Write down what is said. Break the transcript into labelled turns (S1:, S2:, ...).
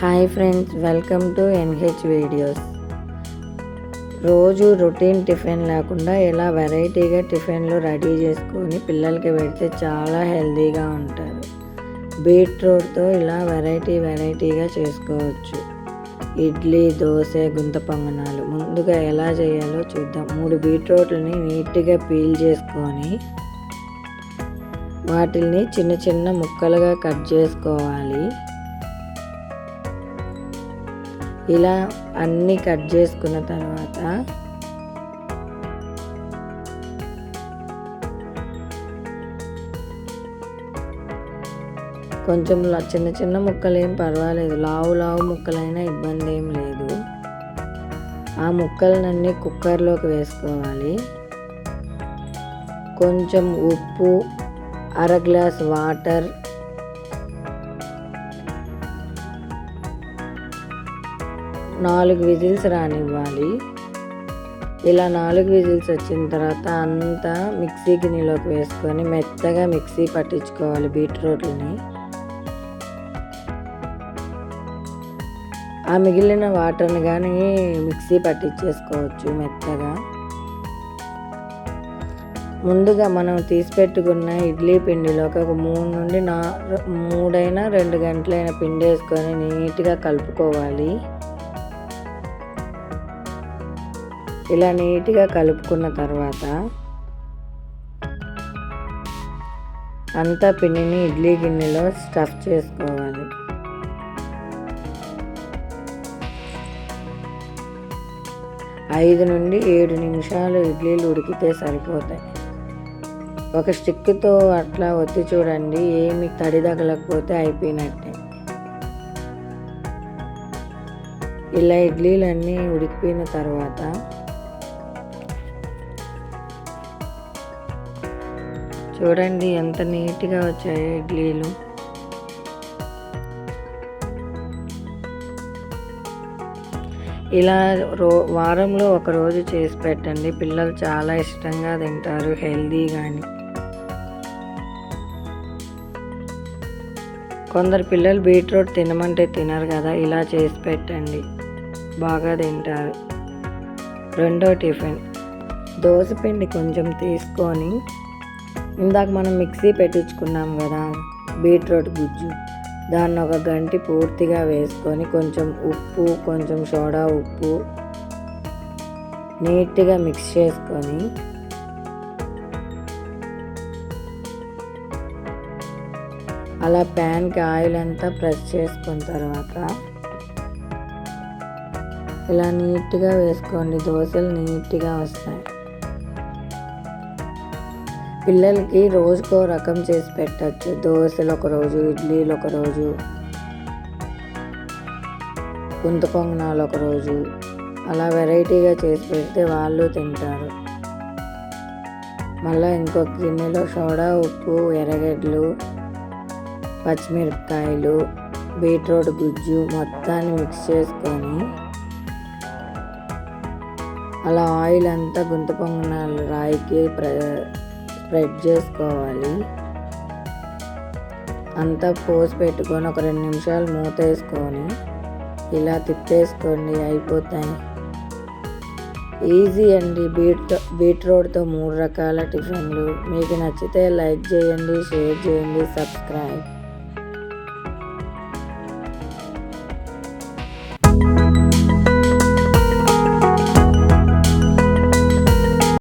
S1: Hi friends welcome to N H. Videos routine tiffin లేకుండా ఇలా వెరైటీగా టిఫిన్లు రెడీ చేసుకొని పిల్లలకి పెడితే చాలా హెల్తీగా ఉంటారు. బీట్రూట్తో ఇలా వెరైటీ వెరైటీగా చేసుకోవచ్చు. ఇడ్లీ దోశ గుంత పొంగనాలు ముందుగా ఎలా చేయాలో చూద్దాం. మూడు బీట్రూట్లని నీట్గా పీల్ చేసుకొని వాటిని చిన్న చిన్న ముక్కలుగా కట్ చేసుకోవాలి. ఇలా అన్నీ కట్ చేసుకున్న తర్వాత కొంచెం చిన్న చిన్న ముక్కలు ఏం పర్వాలేదు. లావు లావు ముక్కలైనా ఇబ్బంది ఏం లేదు. ఆ ముక్కలనన్నీ కుక్కర్లోకి వేసుకోవాలి. కొంచెం ఉప్పు అర గ్లాస్ వాటర్ నాలుగు విజిల్స్ రానివ్వాలి. ఇలా నాలుగు విజిల్స్ వచ్చిన తర్వాత అంతా మిక్సీ గిన్నెలోకి వేసుకొని మెత్తగా మిక్సీ పట్టించుకోవాలి బీట్రూట్ని ఆ మిగిలిన వాటర్ని కానీ మిక్సీ పట్టించేసుకోవచ్చు మెత్తగా. ముందుగా మనం తీసి పెట్టుకున్న ఇడ్లీ పిండిలోకి ఒక మూడు నుండి నా మూడైనా రెండు గంటలైన పిండి వేసుకొని నీట్గా కలుపుకోవాలి. ఇలా నీట్గా కలుపుకున్న తర్వాత అంతా పిండిని ఇడ్లీ గిన్నెలో స్టఫ్ చేసుకోవాలి. ఐదు నుండి ఏడు నిమిషాలు ఇడ్లీలు ఉడికితే సరిపోతాయి. ఒక స్టిక్తో అట్లా ఒత్తి చూడండి ఏమి తడి తగలకపోతే అయిపోయినట్టే. ఇలా ఇడ్లీలన్నీ ఉడికిపోయిన తర్వాత చూడండి ఎంత నీట్గా వచ్చాయో ఇడ్లీలు. ఇలా రో వారంలో ఒక రోజు చేసి పెట్టండి. పిల్లలు చాలా ఇష్టంగా తింటారు హెల్దీ కానీ కొందరు పిల్లలు బీట్రూట్ తినమంటే తినరు కదా ఇలా చేసి పెట్టండి. బాగా తింటారు. రెండో టిఫిన్. దోశ పిండి కొంచెం తీసుకొని ఇందాక మనం మిక్సీ పెట్టించుకున్నాం కదా బీట్రూట్ గుజ్జు. దాన్ని ఒక గంటి పూర్తిగా వేసుకొని కొంచెం ఉప్పు కొంచెం సోడా ఉప్పు నీట్గా మిక్స్ చేసుకొని అలా ప్యాన్కి ఆయిల్ అంతా ప్రెస్ చేసుకున్న తర్వాత ఇలా నీట్గా వేసుకోండి. దోశలు నీట్గా వస్తాయి. పిల్లలకి రోజుకో రకం చేసి పెట్టచ్చు. దోశలు ఒక రోజు ఇడ్లీలు ఒక రోజు గుంత పొంగనాలు ఒక రోజు. అలా వెరైటీగా చేసి పెడితే వాళ్ళు తింటారు. మళ్ళీ ఇంకొక గిన్నెలో సోడా ఉప్పు ఎర్రగడ్డలు పచ్చిమిరపకాయలు బీట్రూట్ గుజ్జు మొత్తాన్ని మిక్స్ చేసుకొని అలా ఆయిల్ అంతా గుంత పొంగనాలు రాయికి ప్ర స్ప్రెడ్ చేసుకోవాలి. అంతా పోసి పెట్టుకొని ఒక రెండు నిమిషాలు మూత వేసుకొని ఇలా తిప్పేసుకోండి అయిపోతాయి. ఈజీ అండి. బీట్ బీట్రూట్తో మూడు రకాల టిఫిన్లు. మీకు నచ్చితే లైక్ చేయండి షేర్ చేయండి సబ్స్క్రైబ్.